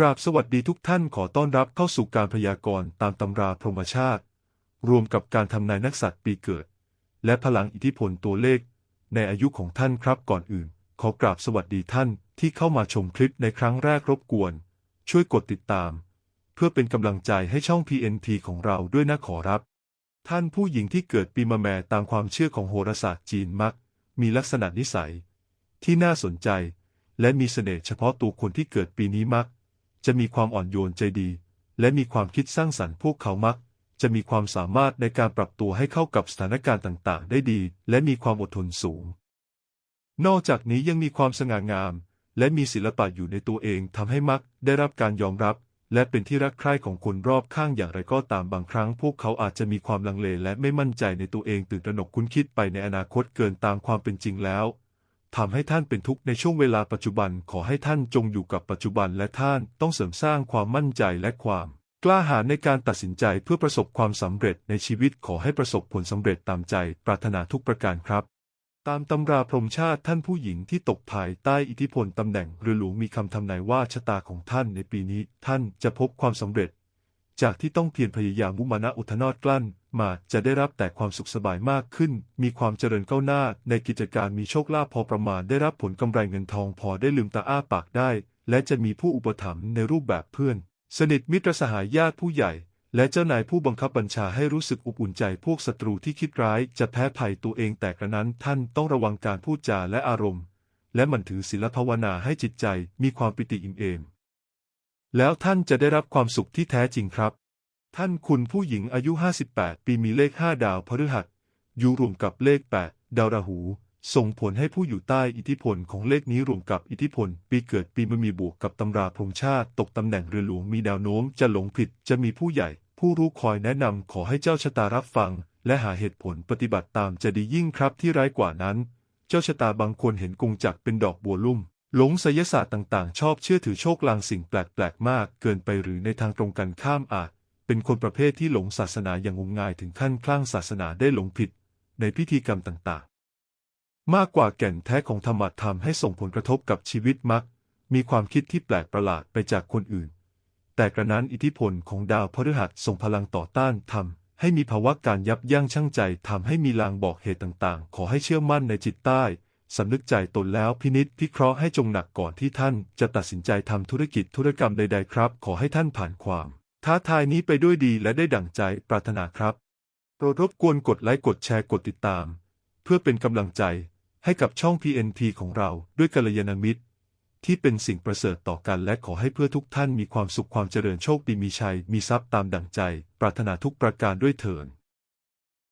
กราบสวัสดีทุกท่านขอต้อนรับเข้าสู่การพยากรณ์ตามตำราพรหมชาติ รวมกับการทำนายนักสัตว์ปีเกิด และพลังอิทธิพลตัวเลข ในอายุของท่านครับก่อนอื่น ขอกราบสวัสดีท่านที่เข้ามาชมคลิปในครั้งแรกรบกวน ช่วยกดติดตาม เพื่อเป็นกำลังใจให้ช่อง PNT ของเราด้วยนะขอรับ ท่านผู้หญิงที่เกิดปีมะแม่ตามความเชื่อของโหราศาสตร์จีนมัก มีลักษณะนิสัย ที่น่าสนใจ และมีเสน่ห์เฉพาะตัวคนที่เกิดปีนี้มัก จะมีความอ่อนโยนใจดี และมีความคิดสร้างสรรค์พวกเขามัก จะมีความสามารถในการปรับตัวให้เข้ากับสถานการณ์ต่างๆ ได้ดี และมีความอดทนสูง นอกจากนี้ยังมีความสง่างาม และมีศิลปะอยู่ในตัวเองทำให้มักได้รับการยอมรับ และเป็นที่รักใคร่ของคนรอบข้างอย่างไรก็ตามบางครั้ง พวกเขาอาจจะมีความลังเลและไม่มั่นใจในตัวเองตื่นตระหนกคุ้นคิดไปในอนาคตเกินตามความเป็นจริงแล้ว ทำให้ท่านเป็นทุกข์ในช่วงเวลาปัจจุบันขอให้ท่านจงอยู่กับปัจจุบันและท่านต้องเสริมสร้างความมั่นใจและความ กล้าหาญในการตัดสินใจเพื่อประสบความสำเร็จในชีวิตขอให้ประสบผลสำเร็จตามใจปรารถนาทุกประการครับ ตามตำราพรหมชาติท่านผู้หญิงที่ตกภายใต้อิทธิพลตำแหน่งเรือหลวงมีคำทำนายว่าชะตาของท่านในปีนี้ท่านจะพบความสำเร็จ จากที่ต้องเพียรพยายามมุมานะอุทนอดกลั้น มาจะได้รับแต่ความสุขสบายมากขึ้น มีความเจริญก้าวหน้า ในกิจการมีโชคลาภพอประมาณได้รับผลกำไรเงินทองพอได้ลืมตาอ้าปากได้ และจะมีผู้อุปถัมภ์ในรูปแบบเพื่อน สนิทมิตรสหายญาติผู้ใหญ่ และเจ้านายผู้บังคับบัญชาให้รู้สึกอบอุ่นใจพวกศัตรูที่คิดร้าย จะแพ้ภัยตัวเองแต่กระนั้นท่านต้องระวังการพูดจาและอารมณ์ และมันถือศีลภาวนาให้จิตใจมีความปิติอิ่มเอม แล้วท่านจะได้รับความสุขที่แท้จริงครับ ท่านคุณผู้หญิงอายุ 58 ปีมีเลข 5 ดาวพฤหัส อยู่รวมกับเลข 8 ดาวราหู ส่งผลให้ผู้อยู่ใต้อิทธิพลของเลขนี้รวมกับอิทธิพล ปีเกิดปีมะมีบวกกับตำราพรหมชาติ ตกตำแหน่งเรือหลวงมีแนวโน้มจะหลงผิดจะมีผู้ใหญ่ ผู้รู้คอยแนะนำขอให้เจ้าชะตารับฟัง และหาเหตุผลปฏิบัติตามจะดียิ่งครับที่ร้ายกว่านั้น เจ้าชะตาบางคนเห็นกงจักรเป็นดอกบัวลุ่ม หลงไสยศาสตร์ต่างๆ ชอบเชื่อถือโชคลางสิ่งแปลกๆ มากเกินไปหรือในทางตรงกันข้ามอาจ เป็นคนประเภทที่หลงศาสนาอย่างงมงายถึงขั้นคลั่งศาสนาได้หลงผิด ในพิธีกรรมต่างๆ มากกว่าแก่นแท้ของธรรมะธรรมให้ส่งผลกระทบกับชีวิตมัก มีความคิดที่แปลกประหลาดไปจากคนอื่น แต่กระนั้นอิทธิพลของดาวพฤหัสส่งพลังต่อต้านทำให้มีภาวะการยับยั้งชั่งใจทำให้มีลางบอกเหตุต่างๆ ขอให้เชื่อมั่นในจิตใต้ สำนึกใจตนแล้วพินิษพิเคราะห์ให้จงหนักก่อนที่ท่านจะตัดสินใจทำธุรกิจธุรกรรมใด ๆ ครับ ขอให้ท่านผ่านความ ท้าทายนี้ไปด้วยดีและได้ดั่งใจปรารถนาครับโปรดรบกวนกดไลค์กดแชร์กดติดตาม เพื่อเป็นกำลังใจให้กับช่อง PNP ของเราด้วยกัลยาณมิตร ที่เป็นสิ่งประเสริฐต่อกันและขอให้เพื่อทุกท่านมีความสุขความเจริญโชคดีมีชัย มีทรัพย์ตามดั่งใจ ปรารถนาทุกประการด้วยเถิด